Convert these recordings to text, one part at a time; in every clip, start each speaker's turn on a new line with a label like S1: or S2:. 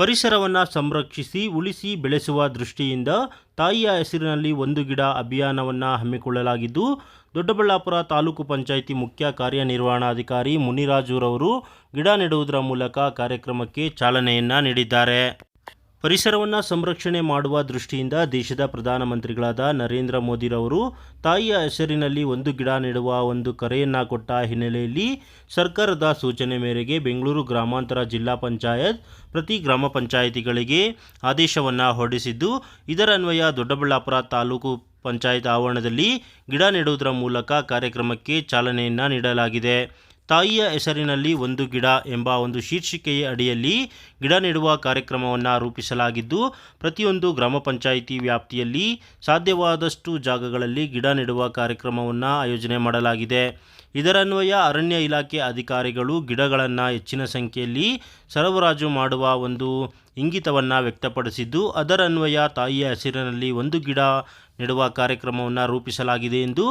S1: ಪರಿಸರವನ್ನು ಸಂರಕ್ಷಿಸಿ, ಉಳಿಸಿ, ಬೆಳೆಸುವ ದೃಷ್ಟಿಯಿಂದ ತಾಯಿಯ ಹೆಸರಿನಲ್ಲಿ ಒಂದು ಗಿಡ ಅಭಿಯಾನವನ್ನು ಹಮ್ಮಿಕೊಳ್ಳಲಾಗಿದ್ದು, ದೊಡ್ಡಬಳ್ಳಾಪುರ ತಾಲೂಕು ಪಂಚಾಯಿತಿ ಮುಖ್ಯ ಕಾರ್ಯನಿರ್ವಹಣಾಧಿಕಾರಿ ಮುನಿರಾಜುರವರು ಗಿಡ ನೆಡುವುದರ ಮೂಲಕ ಕಾರ್ಯಕ್ರಮಕ್ಕೆ ಚಾಲನೆಯನ್ನು ನೀಡಿದ್ದಾರೆ. ಪರಿಸರವನ್ನು ಸಂರಕ್ಷಣೆ ಮಾಡುವ ದೃಷ್ಟಿಯಿಂದ ದೇಶದ ಪ್ರಧಾನಮಂತ್ರಿಗಳಾದ ನರೇಂದ್ರ ಮೋದಿರವರು ತಾಯಿಯ ಹೆಸರಿನಲ್ಲಿ ಒಂದು ಗಿಡ ನೆಡುವ ಒಂದು ಕರೆಯನ್ನು ಕೊಟ್ಟ ಹಿನ್ನೆಲೆಯಲ್ಲಿ ಸರ್ಕಾರದ ಸೂಚನೆ ಮೇರೆಗೆ ಬೆಂಗಳೂರು ಗ್ರಾಮಾಂತರ ಜಿಲ್ಲಾ ಪಂಚಾಯತ್ ಪ್ರತಿ ಗ್ರಾಮ ಪಂಚಾಯಿತಿಗಳಿಗೆ ಆದೇಶವನ್ನು ಹೊರಡಿಸಿದ್ದು ಇದರನ್ವಯ ದೊಡ್ಡಬಳ್ಳಾಪುರ ತಾಲೂಕು ಪಂಚಾಯತ್ ಆವರಣದಲ್ಲಿ ಗಿಡ ನೆಡುವುದರ ಮೂಲಕ ಕಾರ್ಯಕ್ರಮಕ್ಕೆ ಚಾಲನೆಯನ್ನು ನೀಡಲಾಗಿದೆ. ತಾಯಿಯ ಹೆಸರಿನಲ್ಲಿ ಒಂದು ಗಿಡ ಎಂಬ ಒಂದು ಶೀರ್ಷಿಕೆಯ ಅಡಿಯಲ್ಲಿ ಗಿಡ ನೆಡುವ ಕಾರ್ಯಕ್ರಮವನ್ನು ರೂಪಿಸಲಾಗಿದ್ದು, ಪ್ರತಿಯೊಂದು ಗ್ರಾಮ ಪಂಚಾಯಿತಿ ವ್ಯಾಪ್ತಿಯಲ್ಲಿ ಸಾಧ್ಯವಾದಷ್ಟು ಜಾಗಗಳಲ್ಲಿ ಗಿಡ ನೆಡುವ ಕಾರ್ಯಕ್ರಮವನ್ನು ಆಯೋಜನೆ ಮಾಡಲಾಗಿದೆ. ಇದರನ್ವಯ ಅರಣ್ಯ ಇಲಾಖೆ ಅಧಿಕಾರಿಗಳು ಗಿಡಗಳನ್ನು ಹೆಚ್ಚಿನ ಸಂಖ್ಯೆಯಲ್ಲಿ ಸರಬರಾಜು ಮಾಡುವ ಒಂದು ಇಂಗಿತವನ್ನು ವ್ಯಕ್ತಪಡಿಸಿದ್ದು ಅದರನ್ವಯ ತಾಯಿಯ ಹೆಸರಿನಲ್ಲಿ ಒಂದು ಗಿಡ ನೆಡುವ ಕಾರ್ಯಕ್ರಮವನ್ನು ರೂಪಿಸಲಾಗಿದೆ ಎಂದು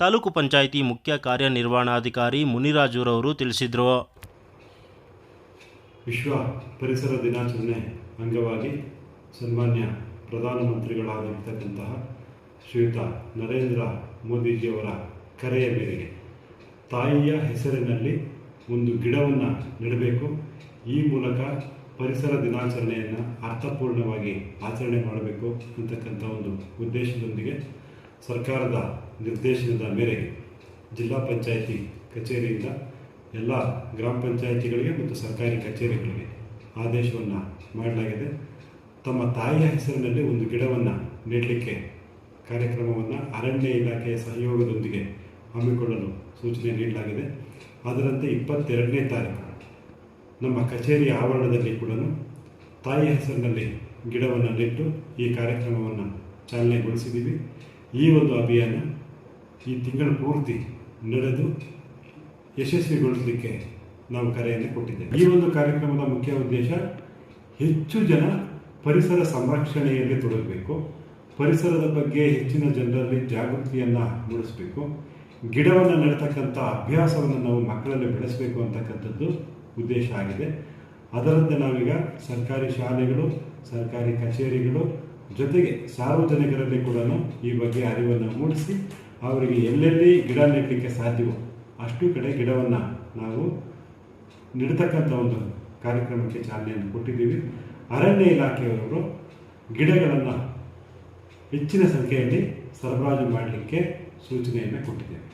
S1: ತಾಲೂಕು ಪಂಚಾಯಿತಿ ಮುಖ್ಯ ಕಾರ್ಯನಿರ್ವಹಣಾಧಿಕಾರಿ ಮುನಿರಾಜುರವರು ತಿಳಿಸಿದರು.
S2: ವಿಶ್ವ ಪರಿಸರ ದಿನಾಚರಣೆ ಅಂಗವಾಗಿ ಸನ್ಮಾನ್ಯ ಪ್ರಧಾನಮಂತ್ರಿಗಳಾಗಿರ್ತಕ್ಕಂತಹ ಶ್ರೀಯುತ ನರೇಂದ್ರ ಮೋದಿಜಿಯವರ ಕರೆಯ ಮೇರೆಗೆ ತಾಯಿಯ ಹೆಸರಿನಲ್ಲಿ ಒಂದು ಗಿಡವನ್ನು ನೆಡಬೇಕು. ಈ ಮೂಲಕ ಪರಿಸರ ದಿನಾಚರಣೆಯನ್ನು ಅರ್ಥಪೂರ್ಣವಾಗಿ ಆಚರಣೆ ಮಾಡಬೇಕು ಅಂತಕ್ಕಂಥ ಒಂದು ಉದ್ದೇಶದೊಂದಿಗೆ ಸರ್ಕಾರದ ನಿರ್ದೇಶನದ ಮೇರೆಗೆ ಜಿಲ್ಲಾ ಪಂಚಾಯಿತಿ ಕಚೇರಿಯಿಂದ ಎಲ್ಲ ಗ್ರಾಮ ಪಂಚಾಯಿತಿಗಳಿಗೆ ಮತ್ತು ಸರ್ಕಾರಿ ಕಚೇರಿಗಳಿಗೆ ಆದೇಶವನ್ನು ಮಾಡಲಾಗಿದೆ. ತಮ್ಮ ತಾಯಿಯ ಹೆಸರಿನಲ್ಲಿ ಒಂದು ಗಿಡವನ್ನು ನೆಡಲಿಕ್ಕೆ ಕಾರ್ಯಕ್ರಮವನ್ನು ಅರಣ್ಯ ಇಲಾಖೆಯ ಸಹಯೋಗದೊಂದಿಗೆ ಹಮ್ಮಿಕೊಳ್ಳಲು ಸೂಚನೆ ನೀಡಲಾಗಿದೆ. ಅದರಂತೆ ಇಪ್ಪತ್ತೆರಡನೇ ತಾರೀಕು ನಮ್ಮ ಕಚೇರಿ ಆವರಣದಲ್ಲಿ ಕೂಡ ತಾಯಿಯ ಹೆಸರಿನಲ್ಲಿ ಗಿಡವನ್ನು ನೆಟ್ಟು ಈ ಕಾರ್ಯಕ್ರಮವನ್ನು ಚಾಲನೆಗೊಳಿಸಿದ್ದೀವಿ. ಈ ಒಂದು ಅಭಿಯಾನ ಈ ತಿಂಗಳ ಪೂರ್ತಿ ನಡೆದು ಯಶಸ್ವಿಗೊಳಿಸಲಿಕ್ಕೆ ನಾವು ಕರೆಯನ್ನು ಕೊಟ್ಟಿದ್ದೇವೆ. ಈ ಒಂದು ಕಾರ್ಯಕ್ರಮದ ಮುಖ್ಯ ಉದ್ದೇಶ ಹೆಚ್ಚು ಜನ ಪರಿಸರ ಸಂರಕ್ಷಣೆಯಲ್ಲಿ ತೊಡಗಬೇಕು. ಪರಿಸರದ ಬಗ್ಗೆ ಹೆಚ್ಚಿನ ಜನರಲ್ಲಿ ಜಾಗೃತಿಯನ್ನು ಮೂಡಿಸಬೇಕು. ಗಿಡವನ್ನು ನೆಡ್ತಕ್ಕಂಥ ಅಭ್ಯಾಸವನ್ನು ನಾವು ಮಕ್ಕಳಲ್ಲಿ ಬೆಳೆಸಬೇಕು ಅಂತಕ್ಕಂಥದ್ದು ಉದ್ದೇಶ ಆಗಿದೆ. ಅದರಂತೆ ನಾವೀಗ ಸರ್ಕಾರಿ ಶಾಲೆಗಳು, ಸರ್ಕಾರಿ ಕಚೇರಿಗಳು ಜೊತೆಗೆ ಸಾರ್ವಜನಿಕರಲ್ಲಿ ಕೂಡ ಈ ಬಗ್ಗೆ ಅರಿವನ್ನು ಮೂಡಿಸಿ ಅವರಿಗೆ ಎಲ್ಲೆಲ್ಲಿ ಗಿಡ ನೆಡಲಿಕ್ಕೆ ಸಾಧ್ಯವೋ ಅಷ್ಟು ಕಡೆ ಗಿಡವನ್ನು ನಾವು ನೆಡ್ತಕ್ಕಂಥ ಒಂದು ಕಾರ್ಯಕ್ರಮಕ್ಕೆ ಚಾಲನೆಯನ್ನು ಕೊಟ್ಟಿದ್ದೀವಿ. ಅರಣ್ಯ ಇಲಾಖೆಯವರು ಗಿಡಗಳನ್ನು ಹೆಚ್ಚಿನ ಸಂಖ್ಯೆಯಲ್ಲಿ ಸರಬರಾಜು ಮಾಡಲಿಕ್ಕೆ ಸೂಚನೆಯನ್ನು ಕೊಟ್ಟಿದ್ದೇವೆ